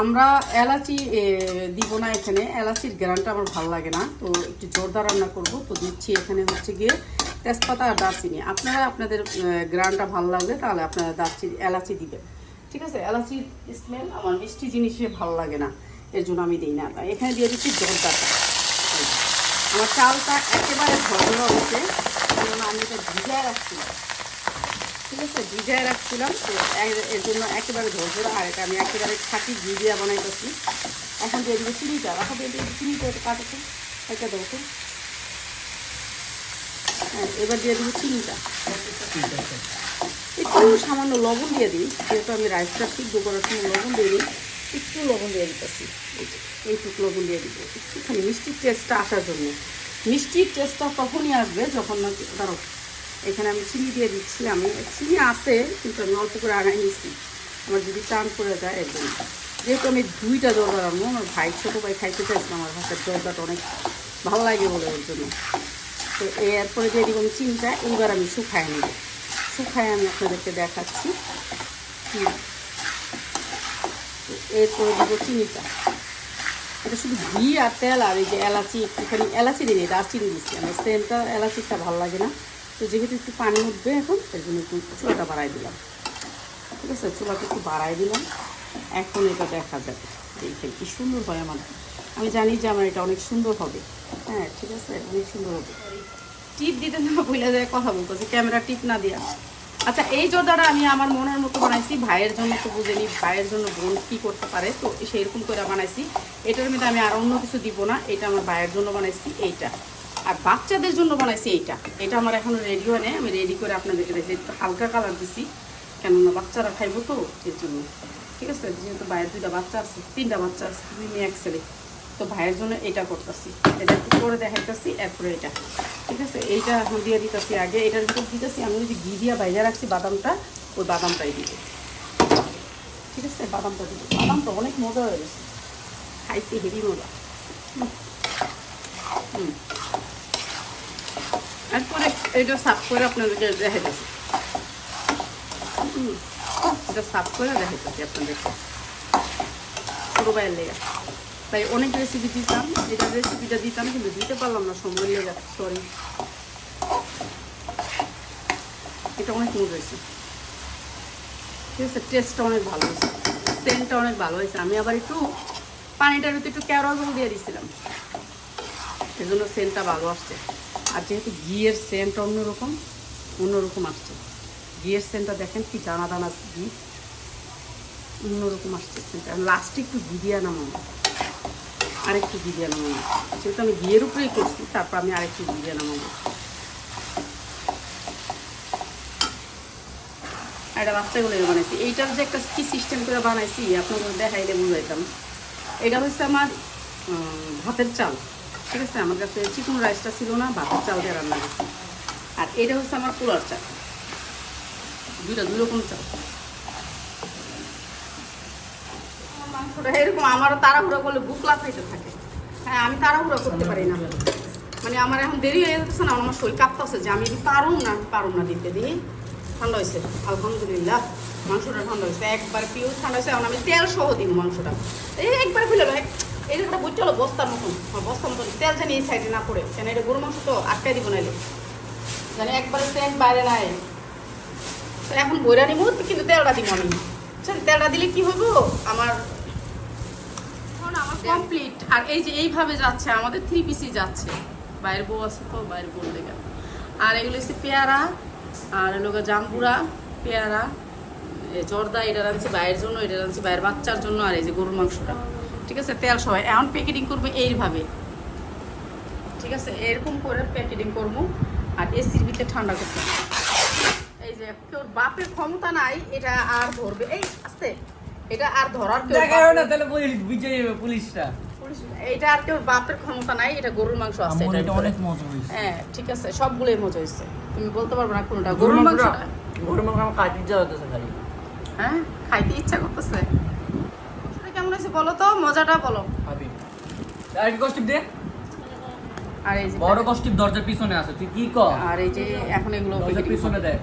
আমরা এলাচি দিব না এখানে। এলাচির গ্রানটা আমার ভালো লাগে না। তো একটু জোরদার রান্না করব। তো দিচ্ছি এখানে হচ্ছে গিয়ে তেজপাতা আর দারচিনি। আপনারা আপনাদের গ্রানটা ভালো লাগলে তাহলে আপনারা দারচিনি, এলাচি দিবেন। ঠিক আছে? এলাচির স্মেল আমার মিষ্টি জিনিসে ভালো লাগে না। এর জন্য আমি দিই না। এখানে দিয়ে দিচ্ছি জোরদারটা। আমার চালটা একেবারে ঝরঝরা হচ্ছে জন্য আমি এটা ভিজায় রাখছিলাম ঠিক আছে, ভিজায় রাখছিলাম, তো এর- জন্য একেবারে ঝরঝরা আর এটা আমি একেবারে খাঁটি ঘি দিয়ে বানাইতেছি। এখন দিয়ে দিবো চিনিটা। রাখো, দিয়ে দিবো চিনিটা একটু কাটাতে এটা দেবো হ্যাঁ এবার দিয়ে দেবো চিনিটা। একটু সামান্য লবণ দিয়ে দিই, যেহেতু আমি রাইসটা সিদ্ধ করার সময় লবণ দিয়ে দিই, একটু লবণ দিয়ে দিতেছি। এইটুকু লবণ দিয়ে দিব। একটুখানি মিষ্টির টেস্টটা আসার জন্য। মিষ্টির টেস্টটা তখনই আসবে যখন না ধরো এখানে আমি চিনি দিয়ে দিচ্ছি আমি। চিনি আছে, কিন্তু আমি অল্প করে আনাই নিচ্ছি আমার যদি টান করে যায় একদম। যেহেতু আমি দুইটা দরবার আনব, আমার ভাই, ছোটো ভাই খাইতে চাইছিলাম আমার হাতের দরজাটা অনেক ভালো লাগে বলে ওর জন্য। তো এরপরে দিয়ে দিব চিনিটা, এইবার আমি শুকায় নেব। শুকায় আমি আপনাদেরকে দেখাচ্ছি। এরপরে দেবো চিনিটা। এটা শুধু ঘি আর তেল আর এই যে এলাচি, একটুখানি এলাচি দিই দারচিনি দিচ্ছি। আমার সেন্টটা এলাচিটা ভালো লাগে না। তো যেহেতু একটু পানি উঠবে এখন এর জন্য একটু চুলাটা বাড়াই দিলাম। ঠিক আছে? চুলাটা একটু বাড়াই দিলাম। এখন এটা দেখা যাবে। দেখেন কি সুন্দর হয় আমার। আমি জানি যে আমার এটা অনেক সুন্দর হবে। হ্যাঁ ঠিক আছে? অনেক সুন্দর হবে। টিপ দিতে না বলে যায় কথা বলতেছি ক্যামেরা টিপ না দিয়া। আচ্ছা এই জর্দাটা আমি আমার মনের মতো বানাইছি। ভাইয়ের জন্য তো বুঝেনি, ভাইয়ের জন্য বোন কী করতে পারে, তো সেইরকম করে বানাইছি। এটার মধ্যে আমি আর অন্য কিছু দিব না, এটা আমার ভাইয়ের জন্য বানাইছি, এইটা। আর বাচ্চাদের জন্য বানাইছি এইটা। এটা আমার এখনও রেডি হয় নাই। আমি রেডি করে আপনাদেরকে দেখি একটু হালকা কালার দিছি। কেননা বাচ্চারা খাইবো তো, এর জন্য। ঠিক আছে? যেহেতু ভাইয়ের দুইটা বাচ্চা আছে, তিনটা বাচ্চা আছে, দুই মেয়ে এক ছেলে। তো ভাইয়ের জন্য এটা করতেছি। এটা একটু করে দেখাইতেছি, এরপরে এটা। ঠিক আছে? এইটা এখন দিয়ে দিতেছি আগে। এটার ভিতর দিতেছি, আমি যে ঘি দিয়া বাইরে রাখছি বাদামটা, ওই বাদামটাই দিব। ঠিক আছে? বাদামটা দিব। বাদামটা অনেক মজা হয়ে গেছে। খাইতে হেভি মজা। এটা সাফ করে আপনাদেরকে দেখাইতেছি হুম, এটা সাফ করে দেখাইতেছি আপনাদেরকে। ছোটো ভাইয়ের লেগে তাই অনেক রেসিপি দিতাম, এটা রেসিপিটা দিতাম, কিন্তু দিতে পারলাম না, সময় লেগে সরি এটা অনেক মজা হয়েছে ঠিক আছে টেস্টটা অনেক ভালো হয়েছে। সেন্টটা অনেক ভালো হয়েছে। আমি আবার একটু পানিটার ভিতরে একটু ক্যারল দিয়ে দিয়েছিলাম এই জন্য সেন্টটা ভালো আসছে। আর যেহেতু ঘিয়ের সেন্ট অন্যরকম অন্যরকম আসছে। ঘিয়ের সেন্টটা দেখেন কি দানা দানা ঘি, অন্যরকম আসছে সেন্টটা লাস্টে একটু ঘি দিয়ে নামাবো আরেকটু ঘি দিয়ে নামাবো যেহেতু আমি ঘিয়ের উপরেই করছি, তারপর আমি আরেকটু ঘি দিয়ে নামাবো এটা বাচ্চাগুলো বানাইছি। এইটার যে একটা কি সিস্টেম করে বানাইছি, আপনাদের দেখাইলে বুঝাইতাম। এটা হচ্ছে আমার ভাতের চাল। ঠিক আছে, আমার কাছে চিকন রাইসটা ছিল না, ভাতের চাল দিয়ে রান্না করছি। আর এটা হচ্ছে আমার পোলার চাল। দুইটা, দুই রকম চাল। মাংসটা এরকম, আমারও তাড়াহুড়ো করলে বুক লাফাইতে থাকে। হ্যাঁ আমি তাড়াহুড়ো করতে পারি না। মানে আমার এখন দেরি হয়ে যাচ্ছে না, আমার শরীর কাঁপতেছে যে আমি পারুম না পারুম না দিতে দিয়ে ঠান্ডা হয়েছে আলহামদুলিল্লাহ। মাংসটা ঠান্ডা হয়েছে একবার পিও ঠান্ডা হয়েছে এখন আমি তেল সহ দিব মাংসটা। এই একবার খুলে লো এই যে বুঝতে হলো বস্তার মতন বস্তার মতন। তেল জানি এই সাইডে না পড়ে কেন এটা গরু মাংস তো আটকাই দিব নাইলে। জানি একবারে সেন্ট বাইরে নাই। তো এখন বইরা নিব, কিন্তু তেলটা দিব আমি। তেলটা দিলে কি হইব? আমার আমার কমপ্লিট আর এই যে এইভাবে যাচ্ছে, আমাদের থ্রি পিসই যাচ্ছে। বাইরের বউ আছে তো, বাইরের বউ লেগে। আর এগুলো হচ্ছে পেয়ারা, আর এগুলো জাম্বুরা পেয়ারা জর্দা, এটা রাঁধছি বাইরের জন্য, এটা রাঁধছি বাইরের বাচ্চার জন্য, আর এই যে গরুর মাংসটা। ঠিক আছে? তেল সবাই এখন প্যাকেটিং করব এইভাবে। ঠিক আছে? এরকম করে প্যাকেটিং করব। আর এসির ভিতরে ঠান্ডা করতে হবে। এই যে তোর বাপের ক্ষমতা নাই এটা আর ধরবে। এই আস্তে। এটা আর ধরার কেউ না বাপের- তাহলে পুলিশ বিজয় যাবে পুলিশটা এটা আর কেউ বাপের ক্ষমতা নাই এটা গরুর মাংস আছে এটা অনেক মজা হয়েছে। হ্যাঁ ঠিক আছে সবগুলোই মজা হয়েছে। তুমি বলতে পারবে না কোনটা গরুর মাংসটা? গরুর মাংস আমার কাটি যাওয়া হতেছে খালি। হ্যাঁ খাইতে ইচ্ছা করতেছে? হয়েছে বলো তো? মজাটা বলো। আর এই যে বড় কষ্টিপ দরজার পিছনে আছে তুই কি কর আর এই যে এখন এগুলো পিছনে দেখ